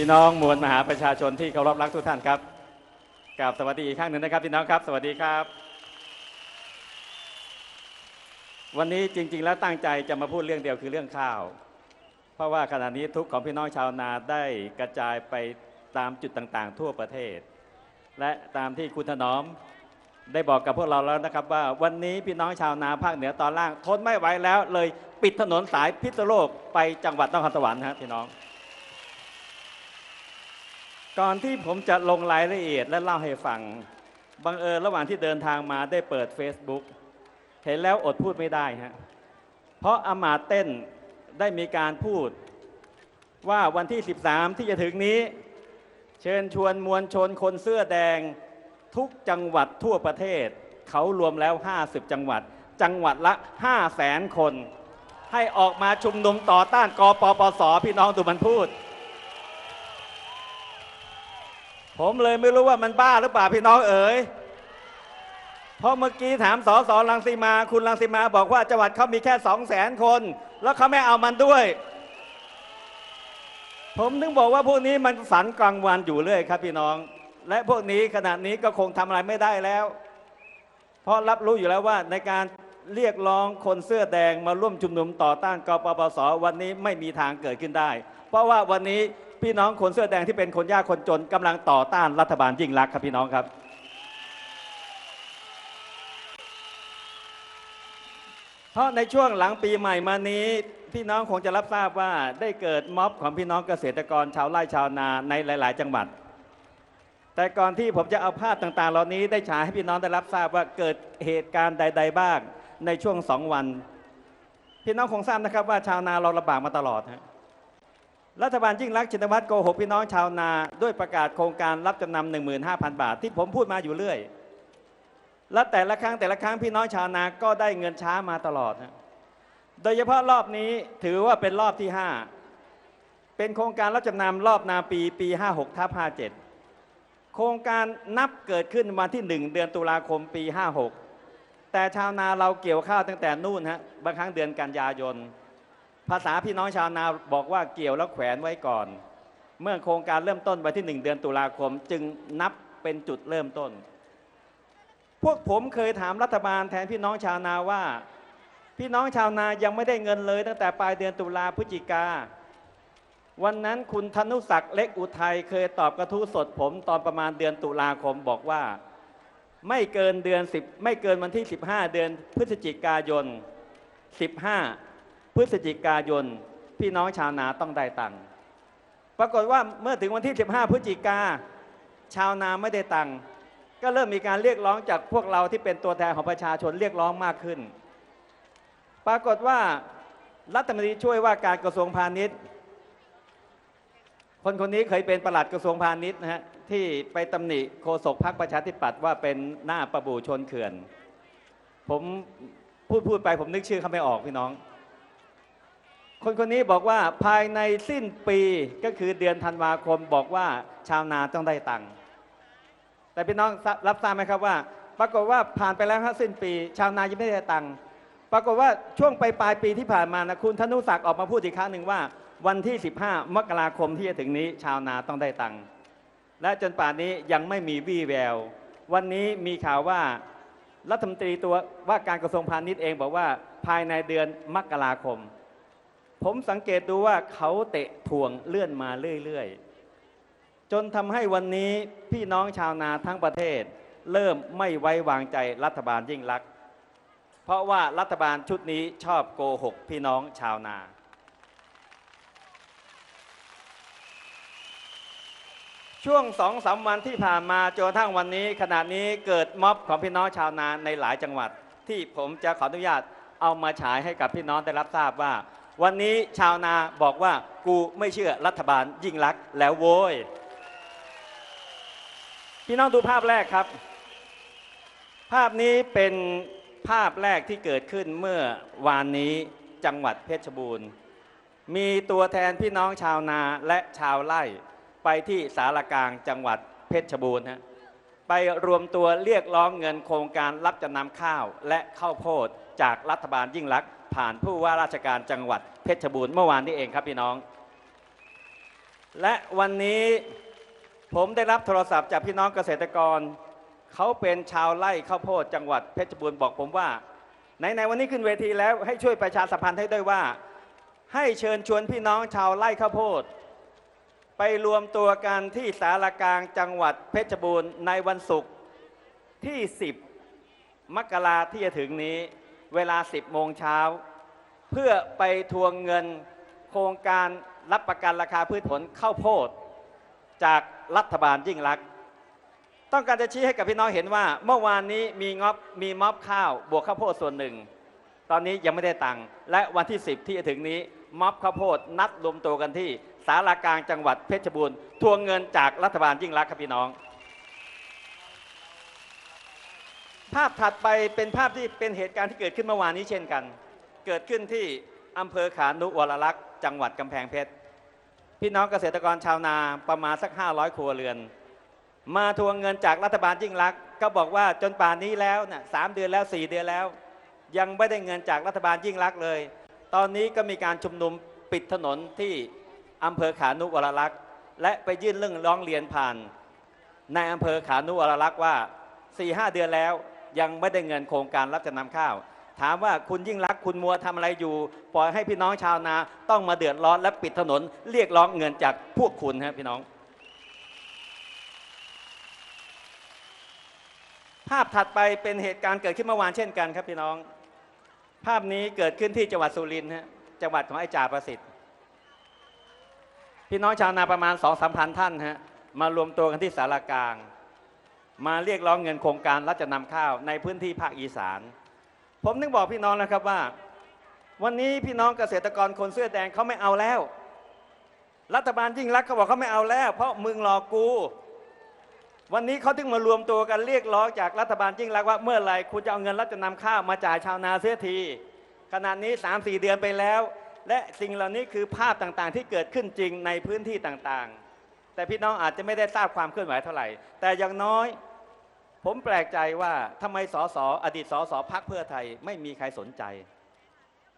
พี่น้องมวลมหาประชาชนที่เคารพรักทุกท่านครับกราบสวัสดีอีกครั้งหนึ่งนะครับพี่น้องครับ สวัสดีครับ วันนี้จริง ๆ แล้วตั้งใจจะมาพูดเรื่องเดียวคือเรื่องข้าว เพราะว่าขณะนี้ทุกของพี่น้องชาวนาได้กระจายไปตามจุดต่างๆ ทั่วประเทศ และตามที่คุณถนอมได้บอกกับพวกเราแล้วนะครับ ว่าวันนี้พี่น้องชาวนาภาคเหนือตอนล่างทนไม่ไหวแล้ว เลยปิดถนนสายพิษณุโลกไปจังหวัดนครสวรรค์นะครับพี่น้อง ก่อนที่ผมจะลงรายละเอียดและเล่าให้ฟัง บังเอิญระหว่างที่เดินทางมาได้เปิด Facebook เห็นแล้วอดพูดไม่ได้ฮะ เพราะอามาเต้นได้มีการพูดว่าวันที่ 13 ที่จะถึงนี้ เชิญชวนมวลชนคนเสื้อแดงทุกจังหวัดทั่วประเทศ เขารวมแล้ว 50 จังหวัด จังหวัดละ 5 0 0แสนคน ให้ออกมาชุมนุมต่อต้านกปปส พี่น้องดูมันพูด ผมเลยไม่รู้ว่ามันบ้าหรือเปล่าพี่น้องเอ๋ยเพราะเมื่อกี้ถามสอสอลังสีมา คุณลังสีมาบอกว่าจังหวัดเขามีแค่สองแสนคน แล้วเขาไม่เอามันด้วย ผมถึงบอกว่าพวกนี้มันฝันกลางวันอยู่เรื่อยครับพี่น้อง และพวกนี้ขณะนี้ก็คงทำอะไรไม่ได้แล้ว เพราะรับรู้อยู่แล้วว่าในการเรียกร้องคนเสื้อแดงมาร่วมชุมนุมต่อต้านกปปสวันนี้ไม่มีทางเกิดขึ้นได้ เพราะว่าวันนี้ พี่น้องคนเสื้อแดงที่เป็นคนยากคนจนกำลังต่อต้านรัฐบาลยิ่งรักครับพี่น้องครับ เพราะในช่วงหลังปีใหม่มานี้ พี่น้องคงจะรับทราบว่าได้เกิดม็อบของพี่น้องเกษตรกรชาวไร่ชาวนาในหลาย ๆ จังหวัด แต่ก่อนที่ผมจะเอาภาพต่างๆ เหล่านี้ได้ฉายให้พี่น้องได้รับทราบว่าเกิดเหตุการณ์ใด ๆ บ้างในช่วงสองวัน พี่น้องคงทราบนะครับว่าชาวนาเราลำบากมาตลอดฮะ รัฐบาลยิ่งรักชินวัตรโกหกพี่น้องชาวนา ด้วยประกาศโครงการรับจำนำ15,000 บาท ที่ผมพูดมาอยู่เรื่อย และแต่ละครั้งแต่ละครั้งพี่น้องชาวนาก็ได้เงินช้ามาตลอดฮะโดยเฉพาะรอบนี้ถือว่าเป็นรอบที่ 5 เป็นโครงการรับจำนำรอบนาปีปี 56ทับ57 โครงการนับเกิดขึ้นวันที่ 1 เดือนตุลาคมปี 56 แต่ชาวนาเราเกี่ยวข้าวตั้งแต่นู่นฮะบางครั้งเดือนกันยายน ภาษาพี่น้องชาวนาบอกว่าเกี่ยวแล้วแขวนไว้ก่อน เมื่อโครงการเริ่มต้นวันที่ 1 เดือนตุลาคม จึงนับเป็นจุดเริ่มต้น พวกผมเคยถามรัฐบาลแทนพี่น้องชาวนาว่า พี่น้องชาวนายังไม่ได้เงินเลยตั้งแต่ปลายเดือนตุลาพฤศจิกาวันนั้นคุณธนุศักดิ์เล็กอุทัยเคยตอบกระทู้สดผมตอนประมาณเดือนตุลาคมบอกว่า ไม่เกินเดือน10ไม่เกินวันที่ 15 เดือนพฤศจิกายน 15 พฤศจิกายน พี่น้องชาวนาต้องได้ตังค์ปรากฏว่าเมื่อถึงวันที่ 15 พฤศจิกาชาวนาไม่ได้ตังค์ก็เริ่มมีการเรียกร้องจากพวกเราที่เป็นตัวแทนของประชาชนเรียกร้องมากขึ้น ปรากฏว่ารัฐมนตรีช่วยว่าการกระทรวงพาณิชย์ คนคนนี้เคยเป็นประหลัดกระทรวงพาณิชย์นะฮะที่ไปตำหนิโฆษกพรรคประชาธิปัตย์ว่าเป็นหน้าประบูชนเขื่อน ผมพูดพูดไปผมนึกชื่อเขาไม่ออกพี่น้อง คนคนนี้บอกว่าภายในสิ้นปีก็คือเดือนธันวาคมบอกว่าชาวนาต้องได้ตังค์แต่พี่น้องรับทราบไหมครับว่า ปรากฏว่าผ่านไปแล้วครับสิ้นปี ชาวนายังไม่ได้ตังค์ปรากฏว่าช่วงปลายปลายปีที่ผ่านมานะคุณธนุศักดิ์ออกมาพูดอีกครั้งหนึ่งว่า วันที่ 15 มกราคมที่จะถึงนี้ ชาวนาต้องได้ตังค์และจนป่านนี้ยังไม่มีวี่แวว วันนี้มีข่าวว่ารัฐมนตรีตัวว่าการกระทรวงพาณิชย์เองบอกว่าภายในเดือนมกราคม ผมสังเกตดูว่าเขาเตะถ่วงเลื่อนมาเรื่อยๆ จนทำให้วันนี้พี่น้องชาวนาทั้งประเทศ เริ่มไม่ไว้วางใจรัฐบาลยิ่งลักษณ์เพราะว่ารัฐบาลชุดนี้ชอบโกหกพี่น้องชาวนา ช่วงสองสามวันที่ผ่านมาจนทั่งวันนี้ขณะนี้เกิดม็อบของพี่น้องชาวนาในหลายจังหวัด ที่ผมจะขออนุญาตเอามาฉายให้กับพี่น้องได้รับทราบว่า วันนี้ชาวนาบอกว่ากูไม่เชื่อรัฐบาลยิ่งรักแล้วโว้ยพี่น้องดูภาพแรกครับ ภาพนี้เป็นภาพแรกที่เกิดขึ้นเมื่อวานนี้จังหวัดเพชรบูรณ์ มีตัวแทนพี่น้องชาวนาและชาวไร่ไปที่สารกลางจังหวัดเพชรบูรณ์ฮะไปรวมตัวเรียกร้องเงินโครงการรับจำนำข้าวและข้าวโพดจากรัฐบาลยิ่งรักษณ์ ผ่านผู้ว่าราชการจังหวัดเพชรบูรณ์เมื่อวานนี้เองครับพี่น้อง และวันนี้ผมได้รับโทรศัพท์จากพี่น้องเกษตรกร เขาเป็นชาวไร่ข้าวโพดจังหวัดเพชรบูรณ์บอกผมว่าในในวันนี้ขึ้นเวทีแล้วให้ช่วยประชาสัมพันธ์ให้ด้วยว่า ให้เชิญชวนพี่น้องชาวไร่ข้าวโพดไปรวมตัวกันที่สารกลางจังหวัดเพชรบูรณ์ในวันศุกร์ที่ 10 มกราที่จะถึงนี้ เวลา 10 โมงเช้า เพื่อไปทวงเงินโครงการรับประกันราคาพืชผลข้าวโพด จากรัฐบาลยิ่งรักษณ์ต้องการจะชี้ให้กับพี่น้องเห็นว่า เมื่อวานนี้มีงบมีม็อบข้าว บวกข้าวโพดส่วนหนึ่ง ตอนนี้ยังไม่ได้ตังค์และวันที่ 10 ที่จะถึงนี้ม็อบข้าวโพดนัดรวมตัวกันที่สารากลางจังหวัดเพชรบูรณ์ทวงเงินจากรัฐบาลยิ่งรักษณ์ครับพี่น้อง ภาพถัดไปเป็นภาพที่เป็นเหตุการณ์ที่เกิดขึ้นเมื่อวานนี้เช่นกัน เกิดขึ้นที่อำเภอขานุวรลักษ์จังหวัดกำแพงเพชรพี่น้องเกษตรกรชาวนาประมาณสัก 500 ครัวเรือน มาทวงเงินจากรัฐบาลยิ่งรักษณ์ก็บอกว่าจนป่านนี้แล้วนะ่ะสามเดือนแล้ว 4 เดือนแล้ว ยังไม่ได้เงินจากรัฐบาลยิ่งรักษณ์เลย ตอนนี้ก็มีการชุมนุมปิดถนนที่อำเภอขานุวรลักษ์และไปยื่นเรื่องร้องเรียนผ่านในอำเภอขานุวรลักษ์ว่า4-5 เดือนแล้ว ยังไม่ได้เงินโครงการรับจำนำข้าว ถามว่าคุณยิ่งรักคุณมัวทำอะไรอยู่ ปล่อยให้พี่น้องชาวนาต้องมาเดือดร้อนและปิดถนน เรียกร้องเงินจากพวกคุณครับพี่น้อง ภาพถัดไปเป็นเหตุการณ์เกิดขึ้นเมื่อวานเช่นกันครับพี่น้อง ภาพนี้เกิดขึ้นที่จังหวัดสุรินทร์ฮะจังหวัดของไอ้จ่าประสิทธิ์ พี่น้องชาวนาประมาณสองสามพันท่านฮะมารวมตัวกันที่สารกลาง มาเรียกร้องเงินโครงการรับจำนำข้าวในพื้นที่ภาคอีสาน ผมนึกบอกพี่น้องนะครับว่า วันนี้พี่น้องเกษตรกรคนเสื้อแดงเขาไม่เอาแล้ว รัฐบาลยิ่งรักเขาบอกเขาไม่เอาแล้ว เพราะมึงหลอกกู วันนี้เขาถึงมารวมตัวกันเรียกร้องจากรัฐบาลยิ่งรักว่าเมื่อไหร่คุณจะเอาเงินรับจำนำข้าวมาจ่ายชาวนาเสียทีขณะนี้ 3-4 เดือนไปแล้ว และสิ่งเหล่านี้คือภาพต่างๆ ที่เกิดขึ้นจริงในพื้นที่ต่างๆ แต่พี่น้องอาจจะไม่ได้ทราบความเคลื่อนไหวเท่าไหร่ แต่อย่างน้อย ผมแปลกใจว่าทำไมสสอดีตสสพักเพื่อไทยไม่มีใครสนใจ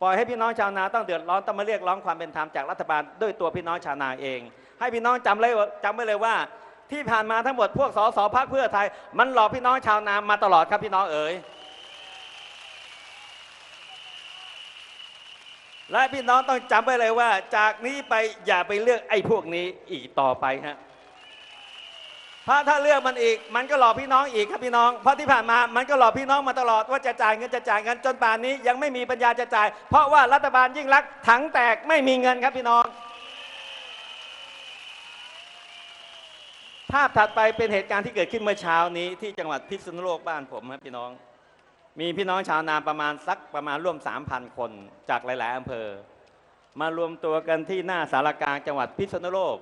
ปล่อยให้พี่น้องชาวนาต้องเดือดร้อนต้องมาเรียกร้องความเป็นธรรมจากรัฐบาลด้วยตัวพี่น้องชาวนาเอง ให้พี่น้องจำเลยจำไว้เลยว่า ที่ผ่านมาทั้งหมดพวกสสพักเพื่อไทย มันหลอกพี่น้องชาวนามาตลอดครับพี่น้องเอ๋ยและพี่น้องต้องจำไว้เลยว่า จากนี้ไปอย่าไปเลือกไอ้พวกนี้อีกต่อไปฮะ เพราะถ้าเลือกมันอีก มันก็หลอกพี่น้องอีกครับพี่น้อง เพราะที่ผ่านมามันก็หลอกพี่น้องมาตลอดว่าจะจ่ายเงินจะจ่ายเงินจนป่านนี้ยังไม่มีปัญญาจะจ่าย เพราะว่ารัฐบาลยิ่งรักถังแตกไม่มีเงินครับพี่น้อง ภาพถัดไปเป็นเหตุการณ์ที่เกิดขึ้นเมื่อเช้านี้ที่จังหวัดพิษณุโลกบ้านผมครับพี่น้อง มีพี่น้องชาวนาประมาณสักประมาณร่วม 3,000 คนจากหลาย ๆอำเภอ มารวมตัวกันที่หน้าสารกลางจังหวัดพิษณุโลก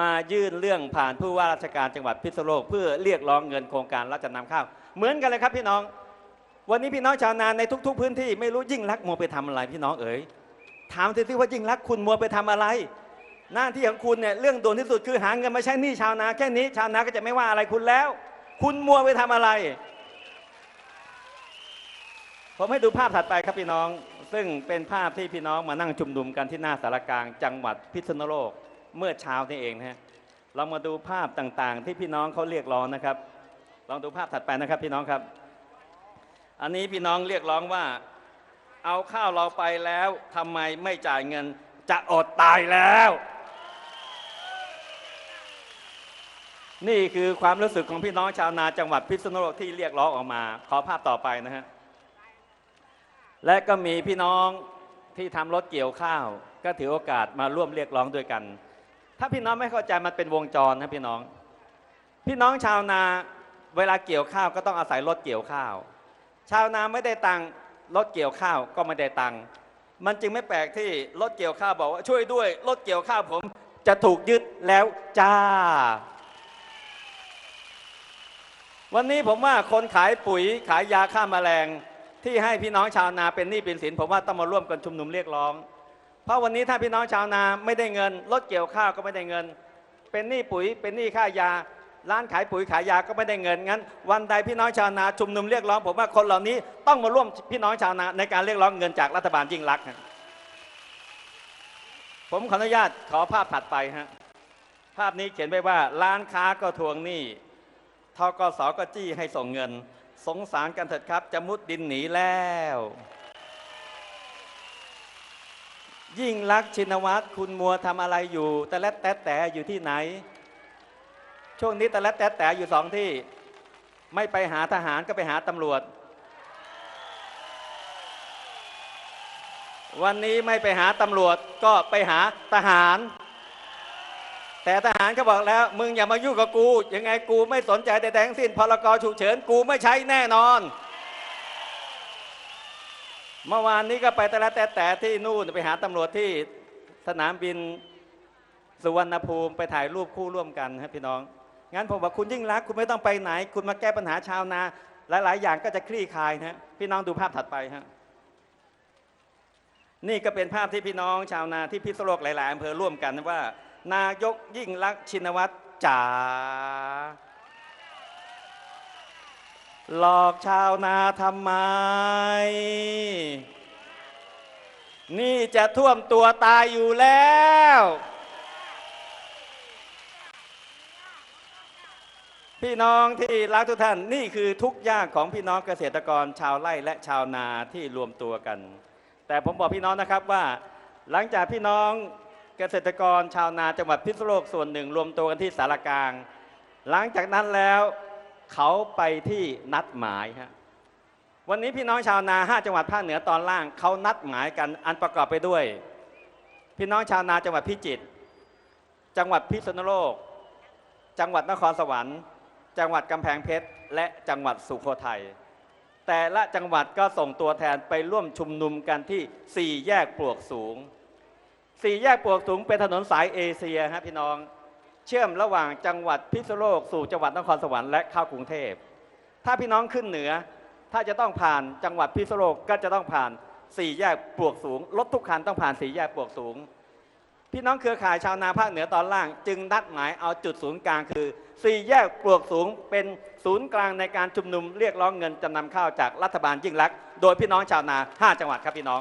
มายื่นเรื่องผ่านผู้ว่าราชการจังหวัดพิษณุโลก เพื่อเรียกร้องเงินโครงการรับจำนำข้าวเหมือนกันเลยครับพี่น้อง วันนี้พี่น้องชาวนาในทุก ๆ พื้นที่ไม่รู้ยิ่งรักมัวไปทำอะไรพี่น้องเอ๋ยถามสิว่ายิ่งรักคุณมัวไปทำอะไร หน้าที่ของคุณเนี่ยเรื่องด่วนที่สุดคือหาเงินมาใช้หนี้ชาวนาแค่นี้ชาวนาก็จะไม่ว่าอะไรคุณแล้ว คุณมัวไปทำอะไร ผมให้ดูภาพถัดไปครับพี่น้อง ซึ่งเป็นภาพที่พี่น้องมานั่งชุมนุมกันที่หน้าสารกลางจังหวัดพิษณุโลก เมื่อเช้านี่เองนะฮะเรามาดูภาพต่างๆ ที่พี่น้องเขาเรียกร้องนะครับ ลองดูภาพถัดไปนะครับพี่น้องครับ อันนี้พี่น้องเรียกร้องว่า เอาข้าวเราไปแล้วทำไมไม่จ่ายเงินจะอดตายแล้ว นี่คือความรู้สึกของพี่น้องชาวนาจังหวัดพิษณุโลกที่เรียกร้องออกมา ขอภาพต่อไปนะฮะและก็มีพี่น้องที่ทำรถเกี่ยวข้าว ก็ถือโอกาสมาร่วมเรียกร้องด้วยกัน ถ้าพี่น้องไม่เข้าใจมันเป็นวงจรนะพี่น้อง พี่น้องชาวนาเวลาเกี่ยวข้าวก็ต้องอาศัยรถเกี่ยวข้าว ชาวนาไม่ได้ตังค์รถเกี่ยวข้าวก็ไม่ได้ตังค์มันจึงไม่แปลกที่รถเกี่ยวข้าวบอกว่าช่วยด้วยรถเกี่ยวข้าวผมจะถูกยึดแล้วจ้า วันนี้ผมว่าคนขายปุ๋ยขายยาฆ่าแมลงที่ให้พี่น้องชาวนาเป็นหนี้เป็นสินผมว่าต้องมาร่วมกันชุมนุมเรียกร้อง เพราะวันนี้ถ้าพี่น้องชาวนาไม่ได้เงินรถเกี่ยวข้าวก็ไม่ได้เงิน เป็นหนี้ปุ๋ยเป็นหนี้ค่ายา ร้านขายปุ๋ยขายยาก็ไม่ได้เงินงั้น วันใดพี่น้องชาวนาชุมนุมเรียกร้องผมว่าคนเหล่านี้ต้องมาร่วมพี่น้องชาวนาในการเรียกร้องเงินจากรัฐบาลยิ่งรักผมขออนุญาตขอภาพถัดไปฮะภาพนี้เขียนไว้ว่าร้านค้าก็ทวงหนี้ทกสก็จี้ให้ส่งเงิน สงสารกันเถิดครับ จะมุดดินหนีแล้ว ยิ่งรักชินวัตรคุณมัวทำอะไรอยู่ต่และแต่แต่อยู่ที่ไหน ช่วงนี้ต่และแต่แต่อยู่สองที่ ไม่ไปหาทหารก็ไปหาตำรวจ วันนี้ไม่ไปหาตำรวจก็ไปหาทหาร แต่ทหารก็บอกแล้ว มึงอย่ามายุ่งกับกู ยังไงกูไม่สนใจแต่ทั้งสิ้นพรกฉุกเฉินกูไม่ใช้แน่นอน เมื่อวานนี้ก็ไปแต่ละแต่แต่ที่นู่นไปหาตำรวจที่สนามบินสุวรรณภูมิไปถ่ายรูปคู่ร่วมกันครับพี่น้อง งั้นผมบอกคุณยิ่งรักคุณไม่ต้องไปไหน คุณมาแก้ปัญหาชาวนา หลาย ๆ อย่างก็จะคลี่คลายนะพี่น้องดูภาพถัดไปฮะนี่ก็เป็นภาพที่พี่น้องชาวนาที่พิษโลกหลาย ๆอำเภอร่วมกันว่า นายกยิ่งรักชินวัตรจ๋า หลอกชาวนาทำไม นี่จะท่วมตัวตายอยู่แล้ว พี่น้องที่รักทุกท่านนี่คือทุกยากของพี่น้องเกษตรกรชาวไร่และชาวนาที่รวมตัวกัน แต่ผมบอกพี่น้องนะครับว่า หลังจากพี่น้องเกษตรกรชาวนาจังหวัดพิษณุโลกส่วนหนึ่ง รวมตัวกันที่สารกลาง หลังจากนั้นแล้ว เขาไปที่นัดหมายฮะวันนี้พี่น้องชาวนาห้าจังหวัดภาคเหนือตอนล่างเขานัดหมายกันอันประกอบไปด้วย พี่น้องชาวนาจังหวัดพิจิตรจังหวัดพิษณุโลก จังหวัดนครสวรรค์ จังหวัดกำแพงเพชร และจังหวัดสุโขทัยแต่ละจังหวัดก็ส่งตัวแทนไปร่วมชุมนุมกันที่4แยกปลวกสูง4แยกปลวกสูงเป็นถนนสายเอเชียครับพี่น้อง เชื่อมระหว่างจังหวัดพิษณุโลกสู่จังหวัดนครสวรรค์และเข้ากรุงเทพ ถ้าพี่น้องขึ้นเหนือ ถ้าจะต้องผ่านจังหวัดพิษณุโลกก็จะต้องผ่าน4แยกปลวกสูงรถทุกคันต้องผ่าน4แยกปลวกสูง พี่น้องเครือข่ายชาวนาภาคเหนือตอนล่าง จึงนัดหมายเอาจุดศูนย์กลางคือ4แยกปลวกสูง เป็นศูนย์กลางในการชุมนุมเรียกร้องเงินจำนำข้าวจากรัฐบาลยิ่งรักษณ์โดยพี่น้องชาวนา 5 จังหวัดครับพี่น้อง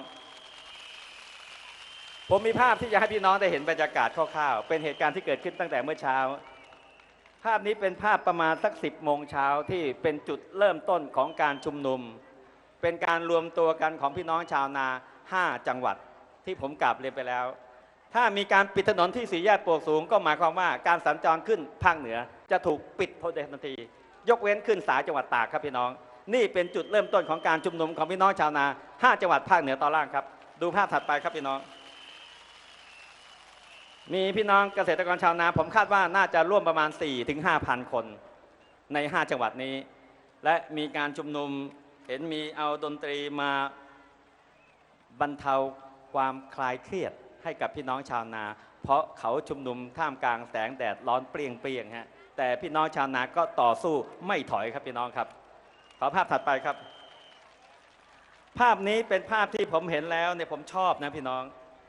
ผมมีภาพที่จะให้พี่น้องได้เห็นบรรยากาศคร่าวๆ เป็นเหตุการณ์ที่เกิดขึ้นตั้งแต่เมื่อเช้า ภาพนี้เป็นภาพประมาณสัก10โมงเช้าที่เป็นจุดเริ่มต้นของการชุมนุม เป็นการรวมตัวกันของพี่น้องชาวนา 5 จังหวัดที่ผมกราบเรียนไปแล้ว ถ้ามีการปิดถนนที่สี่แยกปวกสูง ก็หมายความว่าการสัญจรขึ้นภาคเหนือจะถูกปิดทันที ยกเว้นขึ้นสายจังหวัดตากครับพี่น้อง นี่เป็นจุดเริ่มต้นของการชุมนุมของพี่น้องชาวนา 5 จังหวัดภาคเหนือตอนล่างครับ ดูภาพถัดไปครับพี่น้อง มีพี่น้องเกษตรกรชาวนา ผมคาดว่าน่าจะร่วมประมาณ 4-5ถึง5,000คนใน 5 จังหวัดนี้ และมีการชุมนุมเห็นมีเอาดนตรีมาบรรเทาความคลายเครียดให้กับพี่น้องชาวนา เพราะเขาชุมนุมท่ามกลางแสงแดดร้อนเปรียงเปรียงฮะแต่พี่น้องชาวนาก็ต่อสู้ไม่ถอยครับพี่น้องครับ ขอภาพถัดไปครับ ภาพนี้เป็นภาพที่ผมเห็นแล้วเนี่ยผมชอบนะพี่น้อง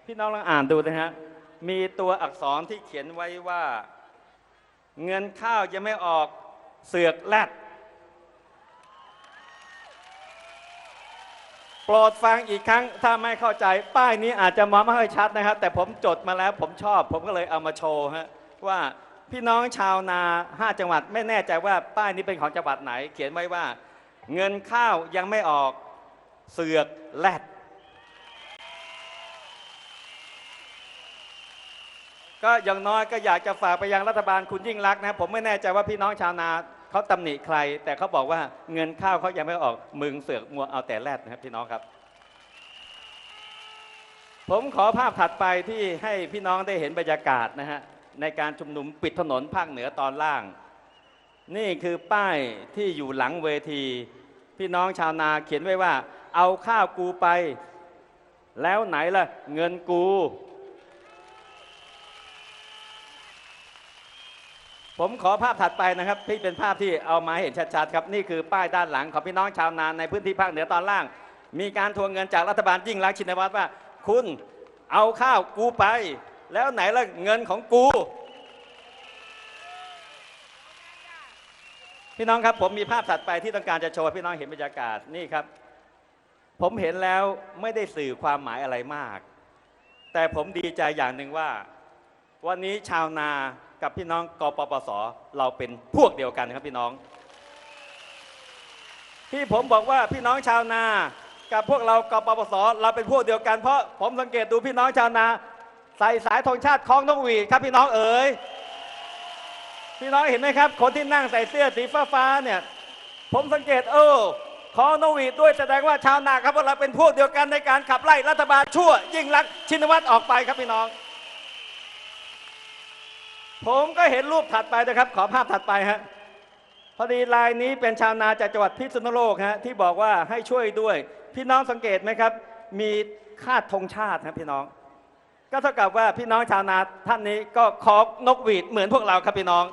พี่น้องลองอ่านดูนะฮะ มีตัวอักษรที่เขียนไว้ว่า เงินข้าวยังไม่ออกเสือกแลดโปรดฟังอีกครั้งถ้าไม่เข้าใจ ป้ายนี้อาจจะมองไม่ค่อยชัดนะครับ แต่ผมจดมาแล้วผมชอบ ผมก็เลยเอามาโชว์ฮะว่าพี่น้องชาวนา5จังหวัดไม่แน่ใจว่าป้ายนี้เป็นของจังหวัดไหน เขียนไว้ว่า เงินข้าวยังไม่ออกเสือกแลด ก็อย่างน้อยก็อยากจะฝากไปยังรัฐบาลคุณยิ่งรักษณ์นะผมไม่แน่ใจว่าพี่น้องชาวนาเขาตำหนิใคร แต่เขาบอกว่าเงินข้าวเขายังไม่ออกมึงเสือกมัวเอาแต่แรดนะครับพี่น้องครับ ผมขอภาพถัดไปที่ให้พี่น้องได้เห็นบรรยากาศนะฮะในการชุมนุมปิดถนนภาคเหนือตอนล่าง นี่คือป้ายที่อยู่หลังเวที พี่น้องชาวนาเขียนไว้ว่า เอาข้าวกูไป แล้วไหนล่ะเงินกู ผมขอภาพถัดไปนะครับ ที่เป็นภาพที่เอามาเห็นชัดๆครับนี่คือป้ายด้านหลังของพี่น้องชาวนาในพื้นที่ภาคเหนือตอนล่าง มีการทวงเงินจากรัฐบาลยิ่งรักชินวัตรว่า คุณเอาข้าวกูไป แล้วไหนละเงินของกู พี่น้องครับผมมีภาพถัดไปที่ต้องการจะโชว์พี่น้องเห็นบรรยากาศนี่ครับ ผมเห็นแล้วไม่ได้สื่อความหมายอะไรมาก แต่ผมดีใจอย่างหนึ่งว่า วันนี้ชาวนา กับพี่น้องกปปสเราเป็นพวกเดียวกันครับพี่น้อง ที่ผมบอกว่าพี่น้องชาวนา กับพวกเรากปปสเราเป็นพวกเดียวกันเพราะผมสังเกตดูพี่น้องชาวนา ใส่สายธงชาติคล้องนกหวีดครับพี่น้องเอ๋ยพี่น้องเห็นไหมครับ คนที่นั่งใส่เสื้อสีฟ้าฟ้าเนี่ย ผมสังเกตเออคล้องนกหวีดด้วยแสดงว่าชาวนาครับพวกเราเป็นพวกเดียวกันในการขับไล่รัฐบาลชั่ว ยิ่งรักชินวัตรออกไปครับพี่น้อง ผมก็เห็นรูปถัดไปนะครับ ขอภาพถัดไปฮะพอดีลายนี้เป็นชาวนาจากจังหวัดพิษณุโลกฮะที่บอกว่าให้ช่วยด้วย พี่น้องสังเกตไหมครับ มีคาดธงชาติครับพี่น้อง ก็เท่ากับว่าพี่น้องชาวนาท่านนี้ก็คองนกหวีดเหมือนพวกเราครับพี่น้อง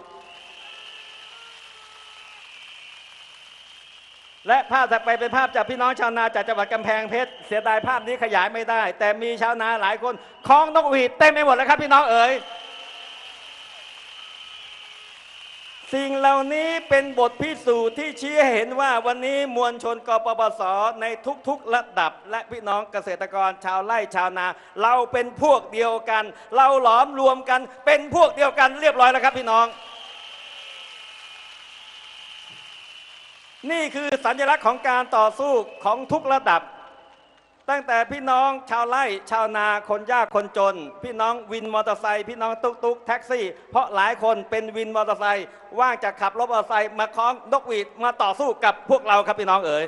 และภาพถัดไปเป็นภาพจากพี่น้องชาวนาจากจังหวัดกำแพงเพชรเสียดายภาพนี้ขยายไม่ได้ แต่มีชาวนาหลายคนคล้องนกหวีดเต็มไปหมดแล้วครับพี่น้องเอ๋ย สิ่งเหล่านี้เป็นบทพิสูจน์ที่ชี้ให้เห็นว่าวันนี้มวลชนกปปสในทุกๆระดับ และพี่น้องเกษตรกรชาวไร่ชาวนา เราเป็นพวกเดียวกัน เราหลอมรวมกัน เป็นพวกเดียวกันเรียบร้อยแล้วครับพี่น้อง นี่คือสัญลักษณ์ของการต่อสู้ของทุกระดับ ตั้งแต่พี่น้องชาวไร่ชาวนาคนยากคนจน พี่น้องวินมอเตอร์ไซค์พี่น้องตุ๊กตุ๊กแท็กซี่ เพราะหลายคนเป็นวินมอเตอร์ไซค์ว่างจากขับรถมอเตอร์ไซค์มาคล้องนกหวีดมาต่อสู้กับพวกเราครับพี่น้องเอ๋ย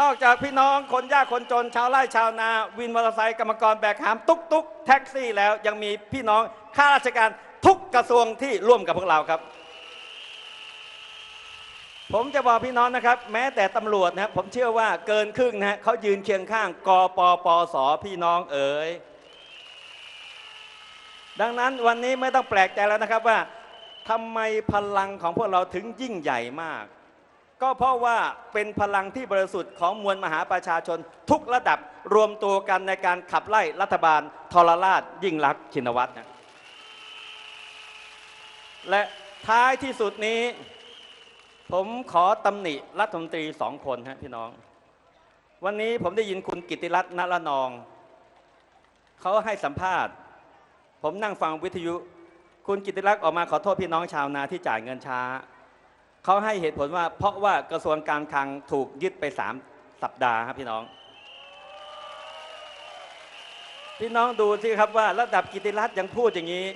นอกจากพี่น้องคนยากคนจน ชาวไร่ชาวนา วินมอเตอร์ไซค์กรรมกรแบกหามตุ๊กตุ๊กแท็กซี่แล้วยังมีพี่น้องข้าราชการทุกกระทรวงที่ร่วมกับพวกเราครับ ผมจะบอกพี่น้องนะครับ แม้แต่ตำรวจนะครับผมเชื่อว่าเกินครึ่งนะฮะเขายืนเคียงข้างกปปสพี่น้องเอ๋ยดังนั้นวันนี้ไม่ต้องแปลกใจแล้วนะครับว่าทำไมพลังของพวกเราถึงยิ่งใหญ่มาก ก็เพราะว่าเป็นพลังที่บริสุทธิ์ของมวลมหาประชาชน ทุกระดับรวมตัวกันในการขับไล่รัฐบาลทรราชยิ่งรักชินวัตรนะและท้ายที่สุดนี้ ผมขอตำหนิรัฐมนตรีสองคนฮะพี่น้อง วันนี้ผมได้ยินคุณกิติรัตน์นรนอง เขาให้สัมภาษณ์ ผมนั่งฟังวิทยุ คุณกิติรัตน์ออกมาขอโทษพี่น้องชาวนาที่จ่ายเงินช้า เขาให้เหตุผลว่า เพราะว่ากระทรวงการคลังถูกยึดไปสามสัปดาห์ครับพี่น้อง พี่น้องดูสิครับว่าระดับกิติรัตน์ยังพูดอย่างนี้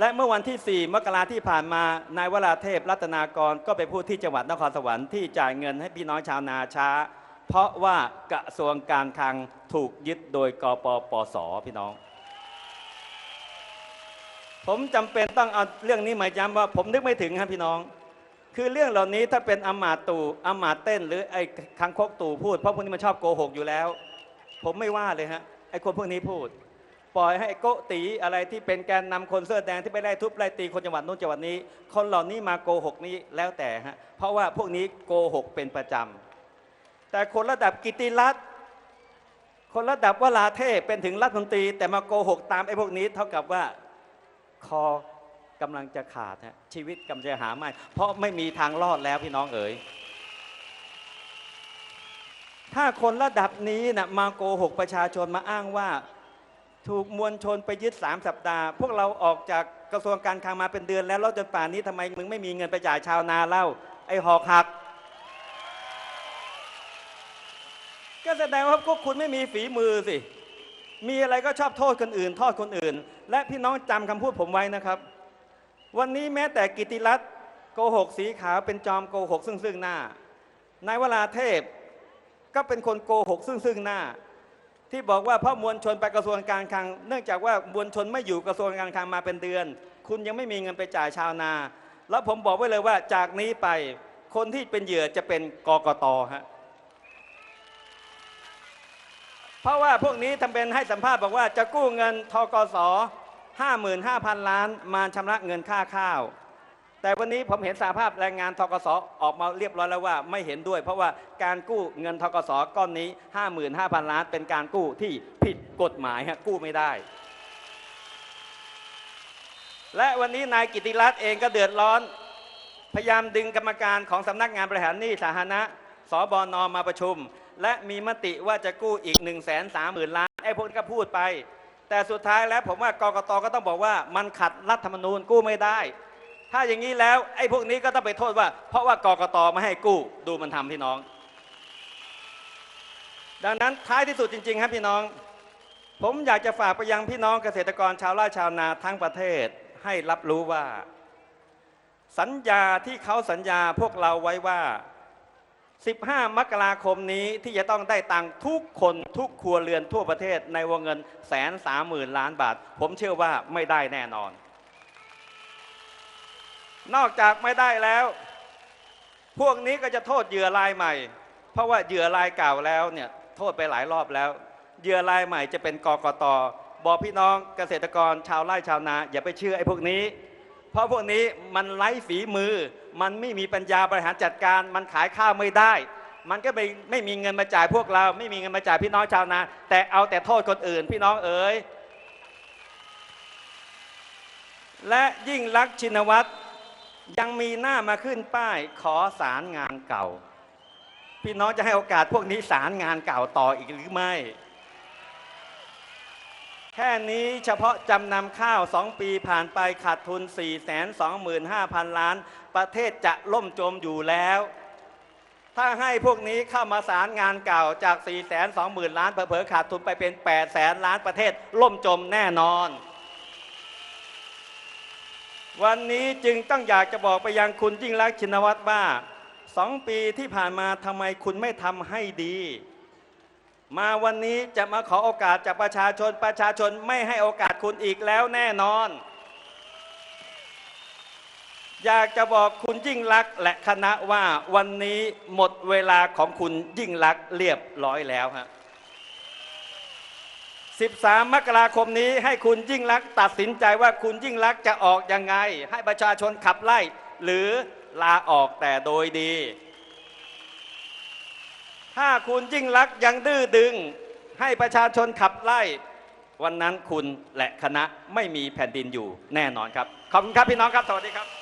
และเมื่อวันที่ 4 มกราที่ผ่านมา นายวราเทพรัตนากรก็ไปพูดที่จังหวัดนครสวรรค์ที่จ่ายเงินให้พี่น้องชาวนาช้า เพราะว่ากระทรวงการคลังถูกยึดโดยกปปสพี่น้อง ผมจำเป็นต้องเอาเรื่องนี้มาย้ำว่า ผมนึกไม่ถึงครับพี่น้อง คือเรื่องเหล่านี้ถ้าเป็นอำมาตูอำมาตย์เต้น หรือไอ้คังคกตู่พูดเพราะพวกนี้มันชอบโกหกอยู่แล้ว ผมไม่ว่าเลยฮะไอ้คนพวกนี้พูด ปล่อยให้โกตีอะไรที่เป็นแกนนำคนเสื้อแดงที่ไปไล่ทุบไล่ตีคนจังหวัดนู้นจังหวัดนี้ คนเหล่านี้มาโกหกนี้แล้วแต่ฮะเพราะว่าพวกนี้โกหกเป็นประจำแต่คนระดับกิติรัตน์คนระดับวราเทพเป็นถึงรัฐมนตรี แต่มาโกหกตามไอ้พวกนี้เท่ากับว่าคอกำลังจะขาดฮะชีวิตกำลังจะหาไม่เพราะไม่มีทางรอดแล้วพี่น้องเอ๋ยถ้าคนระดับนี้นะมาโกหกประชาชนมาอ้างว่า ถูกมวลชนไปยึดสามสัปดาห์ พวกเราออกจากกระทรวงการคลังมาเป็นเดือนแล้วแล้วจนป่านนี้ทำไมมึงไม่มีเงินไปจ่ายชาวนาเล่า ไอ้หอกหัก ก็แสดงว่าพวกคุณไม่มีฝีมือสิ มีอะไรก็ชอบโทษคนอื่น โทษคนอื่น และพี่น้องจำคำพูดผมไว้นะครับ วันนี้แม้แต่กิติรัตน์โกหกสีขาวเป็นจอมโกหกซึ่งซึ่งหน้านายวราเทพก็เป็นคนโกหกซึ่งซึ่งหน้า ที่บอกว่าเพราะมวลชนไปกระทรวงการคลัง เนื่องจากว่ามวลชนไม่อยู่กระทรวงการคลังมาเป็นเดือน คุณยังไม่มีเงินไปจ่ายชาวนา แล้วผมบอกไว้เลยว่าจากนี้ไปคนที่เป็นเหยื่อจะเป็นกกตฮะเพราะว่าพวกนี้ทำเป็นให้สัมภาษณ์บอกว่าจะกู้เงินทกส55,000 ล้าน มาชำระเงินค่าข้าว แต่วันนี้ผมเห็นสาภาพแรงงานทกสออกมาเรียบร้อยแล้วว่าไม่เห็นด้วย เพราะว่าการกู้เงินทกสก้อนนี้ 55,000 ล้านเป็นการกู้ที่ผิดกฎหมายฮะกู้ไม่ได้ และวันนี้นายกิติรัตน์เองก็เดือดร้อน พยายามดึงกรรมการของสำนักงานบริหารหนี้สาธารณะสบนมาประชุม และมีมติว่าจะกู้อีก1นึ่งแสนสามหมื่นล้านไอ้พวกนี้ก็พูดไป แต่สุดท้ายแล้วผมว่ากกตก็ต้องบอกว่ามันขัดรัฐธรรมนูญกู้ไม่ได้ ถ้าอย่างนี้แล้วไอ้พวกนี้ก็ต้องไปโทษว่า เพราะว่ากกตไม่ให้กู้ดูมันทำพี่น้อง ดังนั้นท้ายที่สุดจริง ๆ ครับพี่น้อง ผมอยากจะฝากไปยังพี่น้องเกษตรกรชาวไร่ชาวนาทั้งประเทศให้รับรู้ว่า สัญญาที่เขาสัญญาพวกเราไว้ว่า 15 มกราคมนี้ที่จะต้องได้ตังค์ทุกคนทุกครัวเรือนทั่วประเทศในวงเงินแสนสามหมื่นล้านบาท ผมเชื่อว่าไม่ได้แน่นอน นอกจากไม่ได้แล้ว พวกนี้ก็จะโทษเหยื่อรายใหม่ เพราะว่าเหยื่อรายเก่าแล้วเนี่ยโทษไปหลายรอบแล้วเหยื่อรายใหม่จะเป็นกกตบอกพี่น้องเกษตรกรชาวไร่ชาวนา อย่าไปเชื่อไอ้พวกนี้ เพราะพวกนี้มันไร้ฝีมือ มันไม่มีปัญญาบริหารจัดการ มันขายข้าวไม่ได้ มันก็ไม่ไม่มีเงินมาจ่ายพวกเรา ไม่มีเงินมาจ่ายพี่น้องชาวนา แต่เอาแต่โทษคนอื่น พี่น้องเอ๋ยและยิ่งรักชินวัตร ยังมีหน้ามาขึ้นป้ายขอสารงานเก่า พี่น้องจะให้โอกาสพวกนี้สารงานเก่าต่ออีกหรือไม่ แค่นี้เฉพาะจำนำข้าว 2 ปีผ่านไปขาดทุน 425,000 ล้าน ประเทศจะล่มจมอยู่แล้ว ถ้าให้พวกนี้เข้ามาสารงานเก่าจาก 420,000 ล้านเผลอๆขาดทุนไปเป็น8แสนล้านประเทศล่มจมแน่นอน วันนี้จึงต้องอยากจะบอกไปยังคุณยิ่งรักชินวัตรว่าสองปีที่ผ่านมาทำไมคุณไม่ทำให้ดี มาวันนี้จะมาขอโอกาสจากประชาชนประชาชนไม่ให้โอกาสคุณอีกแล้วแน่นอน อยากจะบอกคุณยิ่งรักและคณะว่าวันนี้หมดเวลาของคุณยิ่งรักเรียบร้อยแล้วฮะ 13 มกราคมนี้ให้คุณยิ่งรักษณ์ตัดสินใจว่าคุณยิ่งรักษณ์จะออกยังไง ให้ประชาชนขับไล่ หรือลาออกแต่โดยดี ถ้าคุณยิ่งรักษณ์ยังดื้อดึง ให้ประชาชนขับไล่ วันนั้นคุณและคณะไม่มีแผ่นดินอยู่แน่นอนครับ ขอบคุณครับพี่น้องครับ สวัสดีครับ